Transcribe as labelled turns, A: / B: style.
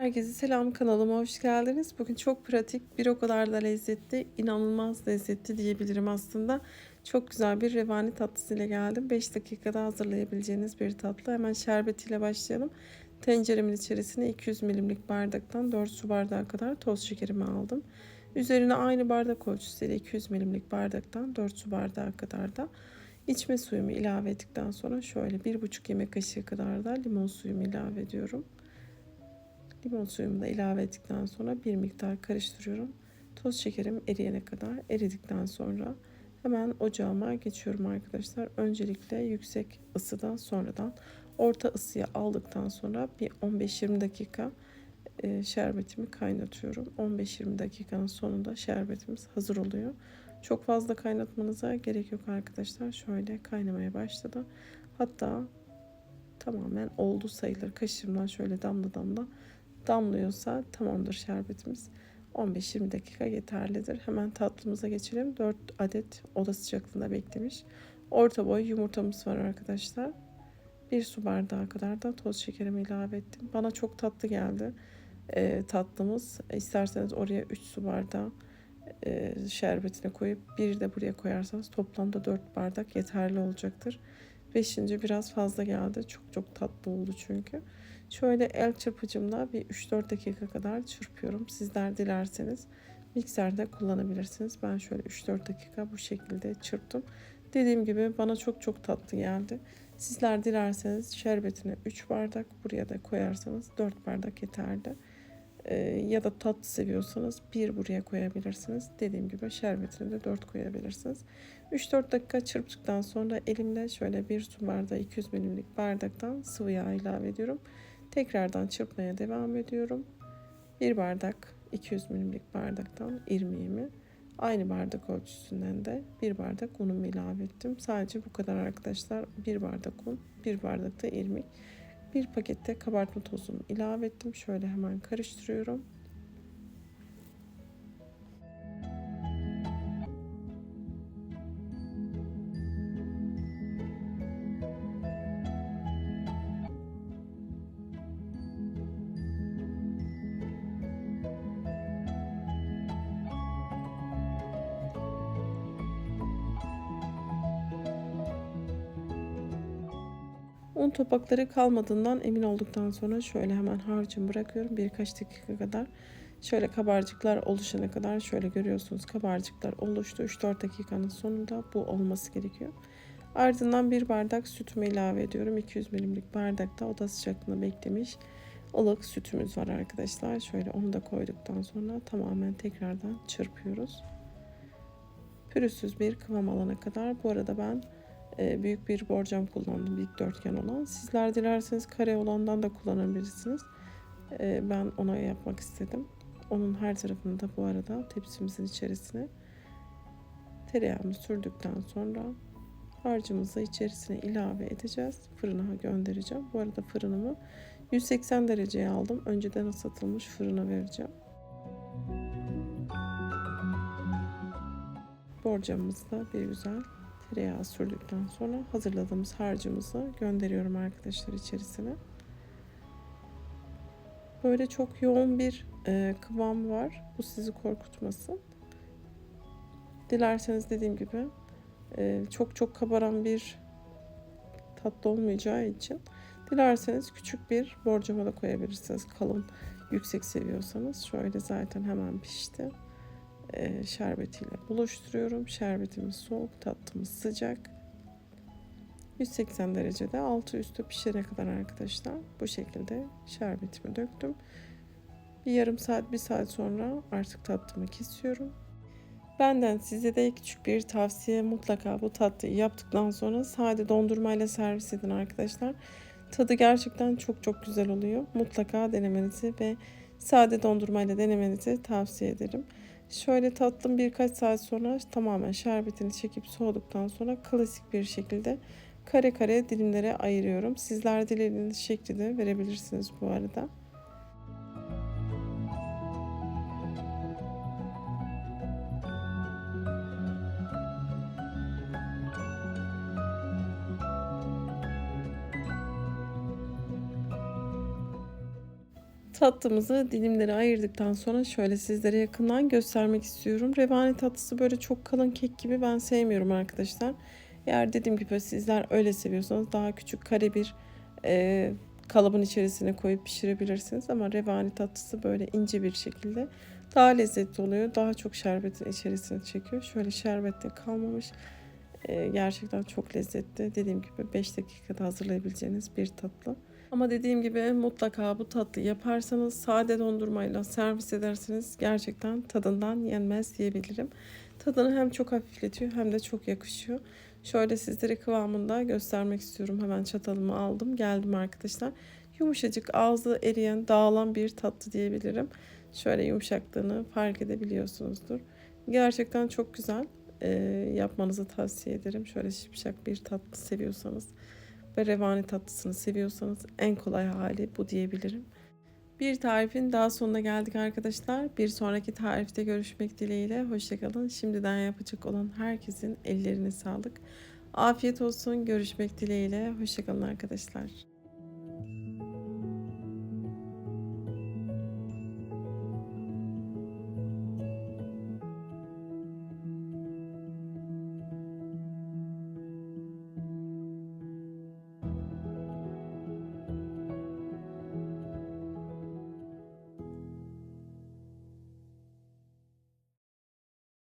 A: Herkese selam kanalıma hoş geldiniz. Bugün çok pratik, bir o kadar da lezzetli, inanılmaz lezzetli diyebilirim aslında. Çok güzel bir revani tatlısıyla geldim. 5 dakikada hazırlayabileceğiniz bir tatlı. Hemen şerbetiyle başlayalım. Tenceremin içerisine 200 milimlik bardaktan 4 su bardağı kadar toz şekerimi aldım. Üzerine aynı bardak ölçüsüyle 200 milimlik bardaktan 4 su bardağı kadar da içme suyumu ilave ettikten sonra şöyle 1,5 yemek kaşığı kadar da limon suyumu ilave ediyorum. Limon suyumu da ilave ettikten sonra bir miktar karıştırıyorum. Toz şekerim eriyene kadar eridikten sonra hemen ocağıma geçiyorum arkadaşlar. Öncelikle yüksek ısıdan sonradan orta ısıya aldıktan sonra bir 15-20 dakika e, şerbetimi kaynatıyorum. 15-20 dakikanın sonunda şerbetimiz hazır oluyor. Çok fazla kaynatmanıza gerek yok arkadaşlar. Şöyle kaynamaya başladı. Hatta tamamen oldu sayılır. Kaşığımdan şöyle damla damla damlıyorsa tamamdır şerbetimiz. 15-20 dakika yeterlidir. Hemen tatlımıza geçelim. 4 adet oda sıcaklığında beklemiş. Orta boy yumurtamız var arkadaşlar. Bir su bardağı kadar da toz şekerimi ilave ettim. Bana çok tatlı geldi e, tatlımız. İsterseniz oraya 3 su bardağı e, şerbetine koyup bir de buraya koyarsanız toplamda 4 bardak yeterli olacaktır. Beşinci biraz fazla geldi. Çok çok tatlı oldu çünkü. Şöyle el çırpıcımla bir 3-4 dakika kadar çırpıyorum. Sizler dilerseniz mikserde kullanabilirsiniz. Ben şöyle 3-4 dakika bu şekilde çırptım. Dediğim gibi bana çok çok tatlı geldi. Sizler dilerseniz şerbetine 3 bardak buraya da koyarsanız 4 bardak yeterli. Ee, ya da tatlı seviyorsanız bir buraya koyabilirsiniz. Dediğim gibi şerbetine de 4 koyabilirsiniz. 3-4 dakika çırptıktan sonra elimle şöyle bir su bardağı 200 milimlik bardaktan sıvı yağ ilave ediyorum. Tekrardan çırpmaya devam ediyorum. Bir bardak 200 milimlik bardaktan irmiğimi aynı bardak ölçüsünden de bir bardak unumu ilave ettim. Sadece bu kadar arkadaşlar. Bir bardak un, bir bardak da irmik. Bir pakette kabartma tozumu ilave ettim. Şöyle hemen karıştırıyorum. Un topakları kalmadığından emin olduktan sonra şöyle hemen harcımı bırakıyorum. Birkaç dakika kadar şöyle kabarcıklar oluşana kadar şöyle görüyorsunuz kabarcıklar oluştu. 3-4 dakikanın sonunda bu olması gerekiyor. Ardından bir bardak sütümü ilave ediyorum. 200 milimlik bardakta oda sıcaklığında beklemiş ılık sütümüz var arkadaşlar. Şöyle onu da koyduktan sonra tamamen tekrardan çırpıyoruz. Pürüzsüz bir kıvam alana kadar. Bu arada ben büyük bir borcam kullandım dikdörtgen olan. Sizler dilerseniz kare olandan da kullanabilirsiniz. E, ben ona yapmak istedim. Onun her tarafını da bu arada tepsimizin içerisine tereyağını sürdükten sonra harcımızı içerisine ilave edeceğiz. Fırına göndereceğim. Bu arada fırınımı 180 dereceye aldım. Önceden ısıtılmış fırına vereceğim. Borcamımızda bir güzel tereyağı sürdükten sonra hazırladığımız harcımızı gönderiyorum arkadaşlar içerisine. Böyle çok yoğun bir e, kıvam var. Bu sizi korkutmasın. Dilerseniz dediğim gibi e, çok çok kabaran bir tatlı olmayacağı için dilerseniz küçük bir borcama da koyabilirsiniz. Kalın, yüksek seviyorsanız. Şöyle zaten hemen pişti e, şerbetiyle buluşturuyorum. Şerbetimiz soğuk, tatlımız sıcak. 180 derecede altı üstü pişene kadar arkadaşlar bu şekilde şerbetimi döktüm. Bir yarım saat, bir saat sonra artık tatlımı kesiyorum. Benden size de küçük bir tavsiye mutlaka bu tatlıyı yaptıktan sonra sade dondurmayla servis edin arkadaşlar. Tadı gerçekten çok çok güzel oluyor. Mutlaka denemenizi ve sade dondurmayla denemenizi tavsiye ederim. Şöyle tatlım birkaç saat sonra tamamen şerbetini çekip soğuduktan sonra klasik bir şekilde kare kare dilimlere ayırıyorum. Sizler dilediğiniz şekli de verebilirsiniz bu arada. Tatlımızı dilimlere ayırdıktan sonra şöyle sizlere yakından göstermek istiyorum. Revani tatlısı böyle çok kalın kek gibi ben sevmiyorum arkadaşlar. Eğer dediğim gibi sizler öyle seviyorsanız daha küçük kare bir e, kalıbın içerisine koyup pişirebilirsiniz. Ama revani tatlısı böyle ince bir şekilde daha lezzetli oluyor. Daha çok şerbetin içerisine çekiyor. Şöyle şerbette kalmamış. E, gerçekten çok lezzetli. Dediğim gibi 5 dakikada hazırlayabileceğiniz bir tatlı. Ama dediğim gibi mutlaka bu tatlı yaparsanız sade dondurmayla servis ederseniz gerçekten tadından yenmez diyebilirim. Tadını hem çok hafifletiyor hem de çok yakışıyor. Şöyle sizlere kıvamında göstermek istiyorum. Hemen çatalımı aldım. Geldim arkadaşlar. Yumuşacık ağzı eriyen dağılan bir tatlı diyebilirim. Şöyle yumuşaklığını fark edebiliyorsunuzdur. Gerçekten çok güzel. Ee, yapmanızı tavsiye ederim. Şöyle şipşak bir tatlı seviyorsanız ve revani tatlısını seviyorsanız en kolay hali bu diyebilirim. Bir tarifin daha sonuna geldik arkadaşlar. Bir sonraki tarifte görüşmek dileğiyle. Hoşçakalın. Şimdiden yapacak olan herkesin ellerine sağlık. Afiyet olsun. Görüşmek dileğiyle. Hoşçakalın arkadaşlar.